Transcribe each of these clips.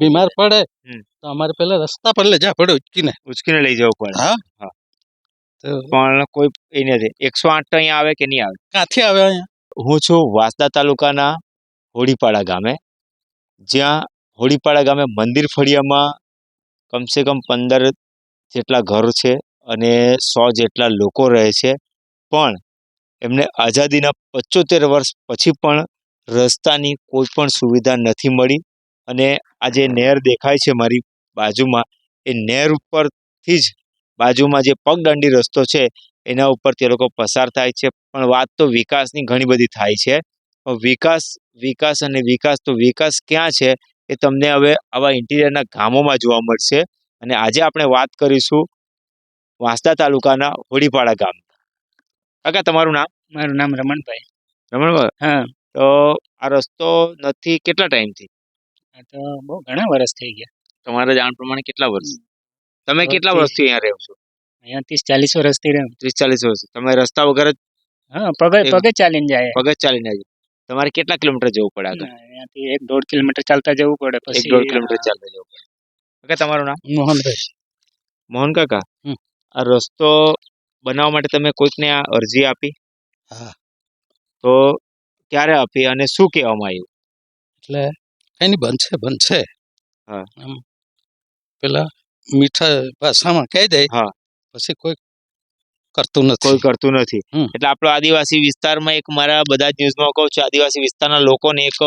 બીમાર પડે. તો અમારે પેલા રસ્તા પર લઈ જા પડે ઉચકીને. ઉચકીને લઈ જવું પડે. હા? તો પણ કોઈ એ નથી એકસો આઠ તો અહીંયા આવે કે નહીં આવે? ક્યાંથી આવે અહીંયા? હું છું વાસદા તાલુકાના હોડીપાડા ગામે. જ્યાં હોડીપાડા ગામે મંદિર ફળિયામાં કમસે કમ પંદર જેટલા ઘર છે અને સો જેટલા લોકો રહે છે. પણ એમને આઝાદીના પચોતેર વર્ષ પછી પણ રસ્તાની કોઈ પણ સુવિધા નથી મળી અને આ જે નહેર દેખાય છે મારી બાજુમાં, એ નહેર ઉપરથી જ બાજુમાં જે પગદંડી રસ્તો છે, એના ઉપર તે લોકો પસાર થાય છે. પણ વાત તો વિકાસની ઘણી બધી થાય છે. વિકાસ વિકાસ અને વિકાસ તો વિકાસ ક્યાં છે, એ તમને હવે આવા ઇન્ટિરિયરના ગામોમાં જોવા મળશે. અને આજે આપણે વાત કરીશું વાંસદા તાલુકાના હોડીપાડા ગામ કાકા તમારું નામ? મારું નામ રમણભાઈ. રમણભાઈ? હા. તો આ રસ્તો નથી કેટલા ટાઈમથી? આ તો બહુ ઘણા વર્ષ થઈ ગયા. તમારા જાણ પ્રમાણે કેટલા વર્ષ? તમે કેટલા વર્ષથી. વર્ષથી અહીંયા રહો છો? અહીંયા ત્રીસ ચાલીસ વર્ષથી રહ્યો ત્રીસ ચાલીસ વર્ષ. તમે રસ્તા વગર જ હા પગે એમ. પગે ચાલીને જાય. પગ જ ચાલીને આવી તમારે કેટલા કિલોમીટર જવું પડે આગળ? અહીંયાથી એક દોઢ કિલોમીટર ચાલતા જવું પડે એક પછી દોઢ કિલોમીટર ચાલતા જવું પડે. કાકા તમારું નામ? મોહનભાઈ. મોહન કાકા? હમ. આ રસ્તો બનાવવા માટે તમે કોઈકને આ અરજી આપી? હા. તો ક્યારે આપી અને શું કહેવામાં આવ્યું? એટલે કઈ નહીં બનશે બનશે. હા. આમ પેલા મીઠા ભાષામાં કહી દે હા. પછી કોઈ કરતું કોઈ કરતું નથી. એટલે આપણો આદિવાસી વિસ્તારમાં એક મારા બધા જ ન્યૂઝમાં કહું છું આદિવાસી વિસ્તારના લોકોને એક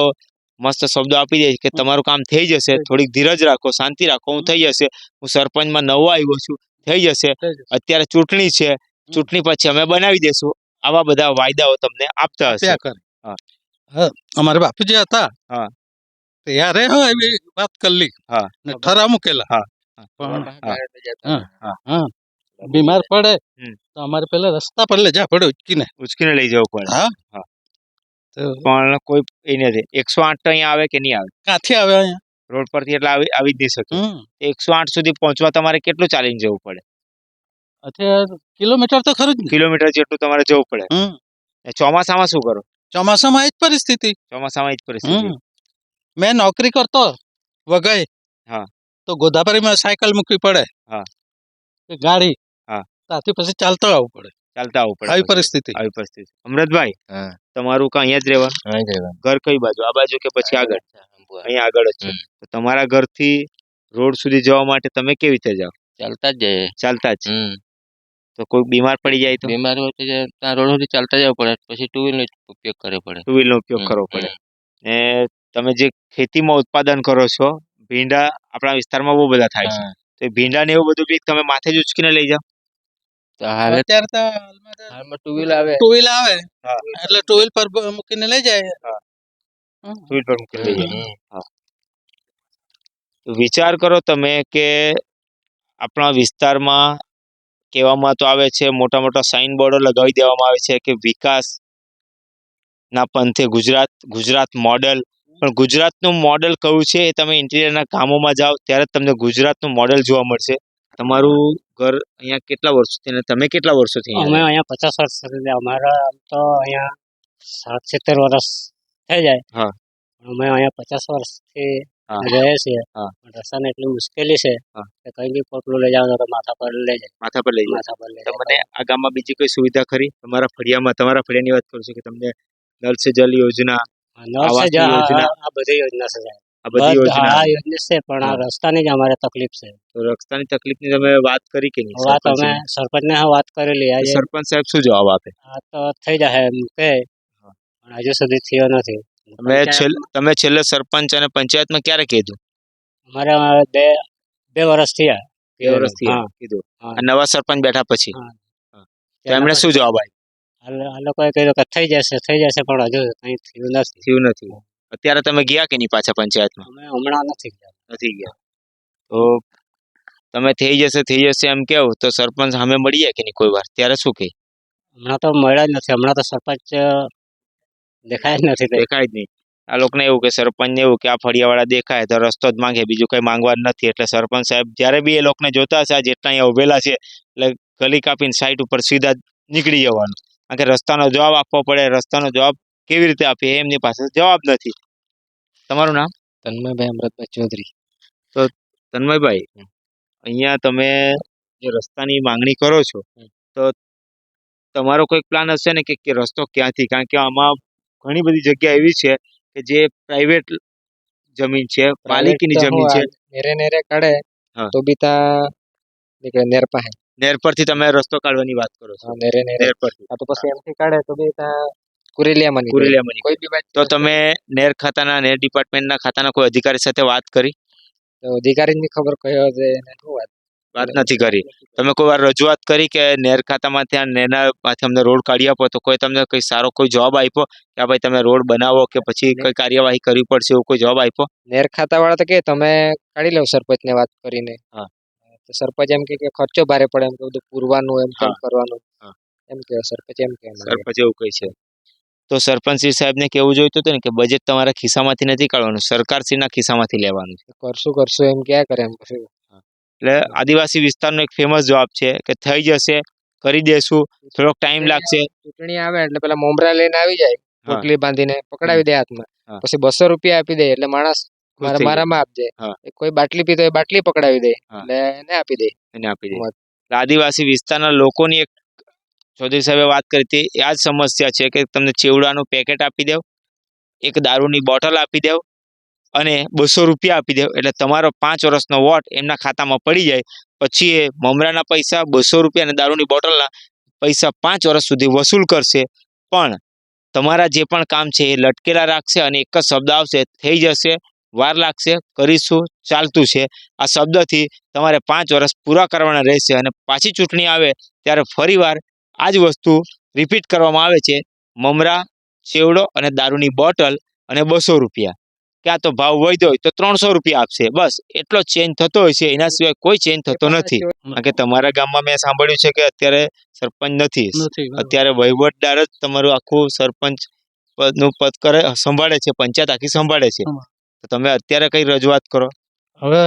મસ્ત શબ્દો આપી દે કે તમારું કામ થઈ જશે થોડીક ધીરજ રાખો શાંતિ રાખો હું થઈ જશે. હું સરપંચમાં નવો આવ્યો છું થઈ જશે. અત્યારે ચૂંટણી છે ચૂંટણી પછી અમે બનાવી દેશું. આવા બધા વાયદાઓ તમને આપતા હશે. હા. હા અમારે બાપુજી હતા. હા. ત્યારે હા એવી વાત કરલી હા. ઠરા મૂકેલા. હા. પણ હા. હા. હા. બીમાર પડે તો અમારે પેલા રસ્તા પર લઈ જા પડે ઉચકીને. ઉચકીને લઈ જવું પડે. હા. તો પણ કોઈ એ નથી એકસો આઠ તો અહીંયા આવે કે નહીં આવે? ક્યાંથી આવે અહીંયા? રોડ પરથી એટલે આવી આવી જ નહીં શકે. એકસો આઠ સુધી પહોંચવા તમારે કેટલું ચાલીને જવું પડે? કિલોમીટર તો ખરું જ ને. કિલોમીટર જેટલું તમારે જવું પડે. હમ. ચોમાસામાં શું કરો? ચોમાસામાં એ જ પરિસ્થિતિ. ચોમાસામાં એ જ પરિસ્થિતિ. હમ. મેં નોકરી કરતો વગઈ હા. તો ગોદાવરીમાં સાયકલ મૂકવી પડે. હા. કે ગાડી. હા. ત્યાંથી પછી ચાલતો આવવું પડે. ચાલતા આવવું પડે આવી પરિસ્થિતિ. આવી પરિસ્થિતિ. અમૃતભાઈ હા. તમારું કાં અહીંયા જ રહેવા ઘર કઈ બાજુ? આ બાજુ કે પછી આગળ? અહીંયા આગળ જ છે. તો તમારા ઘરથી રોડ સુધી જવા માટે તમે કેવી રીતે જાઓ? ચાલતા જ જઈએ. ચાલતા જ. હમ. તો કોઈ બીમાર પડી જાય તો? બીમાર હોય તો ત્યાં રોડ સુધી ચાલતા જવું પડે પછી ટુ વ્હીલર ઉપયોગ કરવો પડે. ટુ વ્હીલનો ઉપયોગ કરવો પડે. ને તમે જે ખેતીમાં ઉત્પાદન કરો છો ભીંડા આપણા વિસ્તારમાં બહુ બધા થાય છે. તો ભીંડા ને એવું બધું બી તમે માથે જ ઉચકીને લઈ જાઓ. તો અત્યારે તો હાલમાં ટુ વ્હીલ આવે. ટુ વ્હીલ આવે. હા. એટલે ટુ વ્હીલ પર મૂકીને લઈ જાય. ટુ વ્હીલ પર મૂકીને લઈ જાય. હમ. તો વિચાર કરો તમે કે આપણા વિસ્તારમાં કહેવામાં તો આવે છે મોટા મોટા સાઇન બોર્ડો લગાવી દેવામાં આવે છે કે વિકાસ ના પંથે ગુજરાત ગુજરાત મોડલ પણ ગુજરાતનું મોડલ કયું છે એ તમે ઇન્ટિરિયરના કામોમાં જાઓ ત્યારે જ તમને ગુજરાતનું મોડેલ જોવા મળશે તમારું ઘર અહીંયા કેટલા વર્ષોથી અને તમે કેટલા વર્ષોથી અમે અહીંયા પચાસ વર્ષ અમારા તો અહીંયા સાત સિત્તેર વર્ષ થઈ જાય હા. અમે અહીંયા પચાસ વર્ષથી. રહે છે. હા. એટલી મુશ્કેલી છે કે કઈ બી પોટલું લઈ જવાનું તો માથા પર લઈ જાય. માથા પર લઈ જાઓ માથા પર લઈ તમને જાય. આ ગામમાં બીજી કોઈ સુવિધા ખરી? તમારા ફળિયામાં તમારા ફળિયાની વાત કરું છું કે તમને નલ સે જલ યોજના નળ સે આવાસની આ બધી યોજના છે આ બધી યોજના. આ યોજના છે પણ આ રસ્તાની જ અમારે તકલીફ છે. તો રસ્તાની તકલીફની તમે વાત કરી કે નહીં? વાત અમે સરપંચને? સરપંચને વાત કરેલી. આજે સરપંચ સાહેબ શું જવાબ આપે? આ તો થઈ જશે એમ કે. પણ હજુ સુધી થયો નથી. તમે તમે છેલ્લે સરપંચ અને પંચાયતમાં ક્યારે કીધું? અમારે બે બે વર્ષ થયા બે વર્ષ હા. કીધું. નવા સરપંચ બેઠા પછી? એમણે શું જવાબ આપ્યો? આ લોકોએ કહ્યું કે થઈ જશે થઈ જશે પણ હજુ કંઈ થયું નથી. થયું નથી. અત્યારે તમે ગયા કે નહીં પાછા પંચાયતમાં? અમે હમણાં નથી ગયા. નથી ગયા. તો તમે થઈ જશે થઈ જશે એમ કેવું? તો સરપંચ સામે મળીએ કે નહીં કોઈ વાર? ત્યારે શું કહે હમણાં તો મળ્યા જ નથી. હમણાં તો સરપંચ દેખાય જ નથી દેખાય જ નહીં. આ લોકોને એવું કે સરપંચને એવું કે આ ફળિયાવાળા દેખાય તો રસ્તો જ માંગે બીજું કઈ માંગવાનું નથી. એટલે સરપંચ સાહેબ જ્યારે બી એ લોકોને જોતા હશે આ જેટલા અહીંયા ઉભેલા છે એટલે ગલી કાપીને સાઈડ ઉપર સીધા નીકળી જવાનું. કારણ કે રસ્તાનો જવાબ આપવો પડે રસ્તાનો જવાબ કેવી રીતે આપીએ એમની પાસે જવાબ નથી. તમારું નામ? તન્મયભાઈ અમૃતભાઈ ચૌધરી. તો તન્મયભાઈ અહીંયા તમે જે રસ્તાની માંગણી કરો છો તો તમારો કોઈક પ્લાન હશે ને કે રસ્તો ક્યાંથી? કારણ કે આમાં ઘણી બધી જગ્યા એવી છે કે જે પ્રાઇવેટ જમીન છે પાલિકીની જમીન છે. નેરે નેરે કાઢે. તો બી તા નીકળે નેર પાસે. નેર પરથી તમે રસ્તો કાઢવાની વાત કરો છો? નેરે નેરે. પરથી. આ તો પછી એમથી કાઢે તો બી તા કુરેલિયામાં કુરેલિયામાં. કોઈ બી તો તમે નેર ખાતાના નેર ડિપાર્ટમેન્ટના ખાતાના કોઈ અધિકારી સાથે વાત કરી? તો અધિકારીની ખબર કયો છે એને શું વાત વાત નથી કરી. તમે કોઈ વાર રજૂઆત કરી કે નેર ખાતામાંથી આ નેરના માંથી અમને રોડ કાઢી આપો તો કોઈ તમને કંઈ સારો કોઈ જવાબ આપ્યો? કે ભાઈ તમે રોડ બનાવો કે પછી કઈ કાર્યવાહી કરવી પડશે એવો કોઈ જવાબ આપ્યો? નેર ખાતાવાળા તો કે તમે કાઢી લો સરપંચ ને વાત કરીને. હા. તો સરપંચ એમ કે ખર્ચો ભારે પડે એમ કે બધું પૂરવાનું એમ કામ કરવાનું. એમ કે સરપંચ એમ કે સરપંચ એવું કહે છે. તો સરપંચશ્રી સાહેબને કેવું જોઈતું હતું ને કે બજેટ તમારા ખિસ્સામાંથી નથી કાઢવાનું સરકારશ્રીના ખિસ્સામાંથી લેવાનું કરશું કરશું એમ ક્યાં કરે એમ. પછી એટલે આદિવાસી વિસ્તારનો એક ફેમસ જવાબ છે કે થઈ જશે કરી દેશું થોડોક ટાઈમ લાગશે. ચૂંટણી આવે એટલે પેલા મોમરા લઈને આવી જાય. પોટલી બાંધીને પકડાવી દે હાથમાં. પછી બસો રૂપિયા આપી દે એટલે માણસ મારા મારામાં આપજે. કોઈ બાટલી પીતો એ બાટલી પકડાવી દે એટલે એને આપી દે. એને આપી દે. આદિવાસી વિસ્તારના લોકોની એક ચૌધરી સાહેબે વાત કરી હતી આ જ સમસ્યા છે કે તમને ચેવડાનું પેકેટ આપી દેવ એક દારૂની બોટલ આપી દેવ અને બસો રૂપિયા આપી દેવ એટલે તમારો પાંચ વર્ષનો વોટ એમના ખાતામાં પડી જાય. પછી એ મમરાના પૈસા બસો રૂપિયા અને દારૂની બોટલના પૈસા પાંચ વર્ષ સુધી વસૂલ કરશે. પણ તમારા જે પણ કામ છે એ લટકેલા રાખશે અને એક જ શબ્દ આવશે, થઈ જશે, વાર લાગશે, કરીશું, ચાલતું છે. આ શબ્દથી તમારે પાંચ વર્ષ પૂરા કરવાના રહેશે અને પાછી ચૂંટણી આવે ત્યારે ફરીવાર આ જ વસ્તુ રિપીટ કરવામાં આવે છે. મમરા, ચેવડો અને દારૂની બોટલ અને બસો રૂપિયા. ક્યાં તો ભાવ વધ્યો હોય તો ત્રણસો રૂપિયા આપશે. બસ એટલો ચેન્જ થતો હોય છે. એના સિવાય કોઈ ચેન્જ થતો નથી. કે તમારા ગામમાં મેં સાંભળ્યું છે કે અત્યારે સરપંચ નથી. અત્યારે વહીવટદાર જ તમારું આખું સરપંચ પદનું પદ કરે સંભાળે છે પંચાયત આખી સંભાળે છે. તો તમે અત્યારે કઈ રજૂઆત કરો? હવે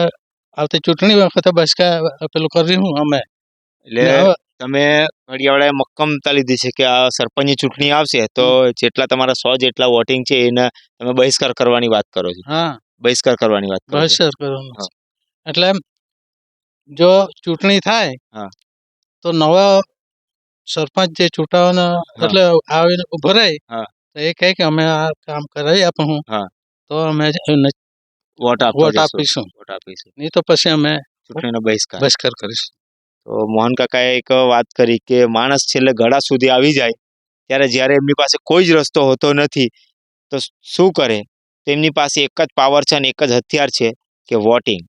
આવતી ચૂંટણી વખતે બસ કા પેલું કરી હું અમે? એટલે ને તમે ઘડિયાળાએ મક્કમતા લીધી છે કે આ સરપંચની ચૂંટણી આવશે તો જેટલા તમારા સો જેટલા વોટિંગ છે એના તમે બહિષ્કાર કરવાની વાત કરો છો. હા. બહિષ્કાર કરવાની વાત કરો બહિષ્કાર કરવાનો એટલે જો ચૂંટણી થાય હા. તો નવા સરપંચ જે ચૂંટાવાના એટલે આવીને ઊભો રહી હા. તો એ કહે કે અમે આ કામ કરાવી આપું હું. હા. તો અમે વોટ આપીશું. વોટ આપીશું. નહીં તો પછી અમે ચૂંટણીનો બહિષ્કાર. બહિષ્કાર કરીશું. તો મોહન કાકાએ એક વાત કરી કે માણસ છેલ્લે ગળા સુધી આવી જાય, ત્યારે જ્યારે એમની પાસે કોઈ જ રસ્તો હોતો નથી, તો શું કરે? તેમની પાસે એક જ પાવર છે અને એક જ હથિયાર છે કે વોટિંગ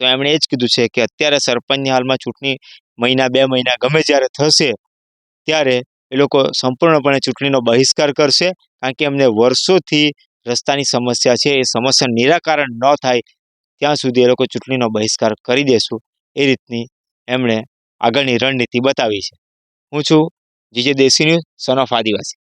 તો એમણે એ જ કીધું છે કે અત્યારે સરપંચની હાલમાં ચૂંટણી મહિના બે મહિના ગમે જ્યારે થશે, ત્યારે એ લોકો સંપૂર્ણપણે ચૂંટણીનો બહિષ્કાર કરશે, કારણ કે એમને વર્ષોથી રસ્તાની સમસ્યા છે, એ સમસ્યા નિરાકરણ ન થાય, ત્યાં સુધી એ લોકો ચૂંટણીનો બહિષ્કાર કરી દેશું, એ રીતની એમણે આગળની રણનીતિ બતાવી છે. હું છું જીજે દેશી ન્યૂઝ સન ઓફ આદિવાસી.